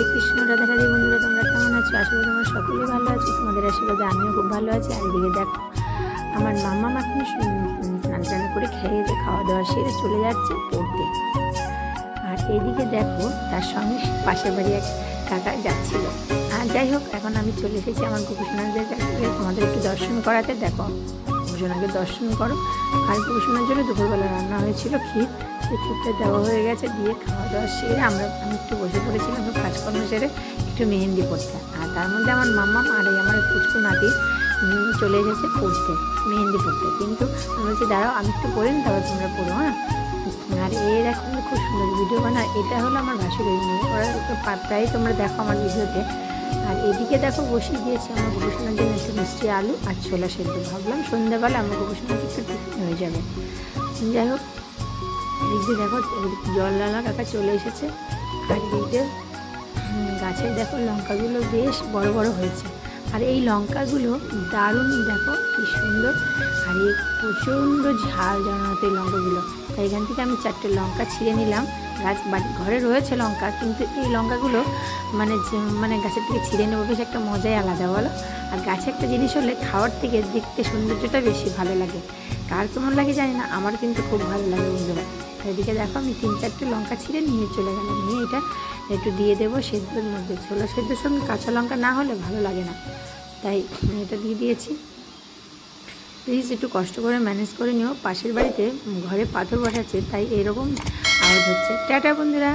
হরে কৃষ্ণ, রাধা রাধে বন্ধুরা, তোমরা কেমন আছো? আশা করি তোমরা সকলেই ভালো আছো। তোমাদের আশীর্বাদে আমিও খুব ভালো আছি। আর এদিকে দেখো, আমার মামা এখন স্নান টান করে খেয়ে খাওয়া দাওয়া সেরে চলে যাচ্ছে পড়তে। আর এইদিকে দেখো, তার সঙ্গে পাশের বাড়ি এক কাকা যাচ্ছিল। আর যাই হোক, এখন আমি চলে এসেছি আমার গোপুসোনাদের কাছে। তোমাদের একটু দর্শন করাতে, দেখো। গোপুসোনাকে দর্শন করো। আর গোপুসোনার জন্য দুপুরবেলা রান্না হয়েছিল ক্ষীর। সেই ক্ষীরটা দেওয়া হয়ে গেছে, দিয়ে খাওয়া দাওয়া সেরে আমরা আমি একটু বসে পড়েছিলাম কাজকর্ম সেরে একটু মেহেন্দি পড়তে। আর তার মধ্যে আমার মাম্মা আর এই আমার কুচকু নাতি চলে এসেছে পড়তে, মেহেন্দি পড়তে। কিন্তু আমি বলছি, দাঁড়াও, আমি একটু পড়ি নি, তারপর তোমরা পড়ো হ্যাঁ? আর এর এখন খুব সুন্দর ভিডিও বানা এটা হলো আমার ভাসুরের মেয়ে। ওরা প্রায় তোমরা দেখো আমার ভিডিওতে আর এদিকে দেখো বসিয়ে দিয়েছি আমার গবেষণার জন্য একটু মিষ্টি আলু আর ছোলা সেদ্ধ। ভাবলাম সন্ধ্যাবেলা আমার গবেষণা টিফিন হয়ে যাবে। যাই হোক, এদিক দেখো জললালা কাকা চলে এসেছে। আর এদিক গাছে দেখো লঙ্কাগুলো বেশ বড় বড় হয়েছে। আর এই লঙ্কাগুলো দারুণ দেখো কি সুন্দর। আর এই প্রচণ্ড ঝাল জানাতে এই লঙ্কাগুলো। তাই এখান থেকে আমি চারটে লঙ্কা ছিঁড়ে নিলাম। গাছ বাড়ি, ঘরে রয়েছে লঙ্কা, কিন্তু এই লঙ্কাগুলো মানে মানে গাছের থেকে ছিঁড়ে নেব, বেশ একটা মজাই আলাদা, বলো? আর গাছে একটা জিনিস হলে খাওয়ার থেকে দেখতে সৌন্দর্যটা বেশি ভালো লাগে। কার কেমন লাগে জানি না আমার কিন্তু খুব ভালো লাগে বন্ধুরা এদিকে দেখো, আমি তিন চারটে লঙ্কা ছিঁড়ে নিয়ে চলে গেলাম। নিয়ে এটা একটু দিয়ে দেবো সেদ্ধর মধ্যে। ছোলা সেদ্ধর সঙ্গে কাঁচা লঙ্কা না হলে ভালো লাগে না। তাই এটা দিয়ে দিয়েছি। প্লিজ একটু কষ্ট করে ম্যানেজ করে নিও। পাশের বাড়িতে ঘরে পাথর বসাচ্ছে, তাই এরকম আওয়াজ হচ্ছে। টাটা বন্ধুরা।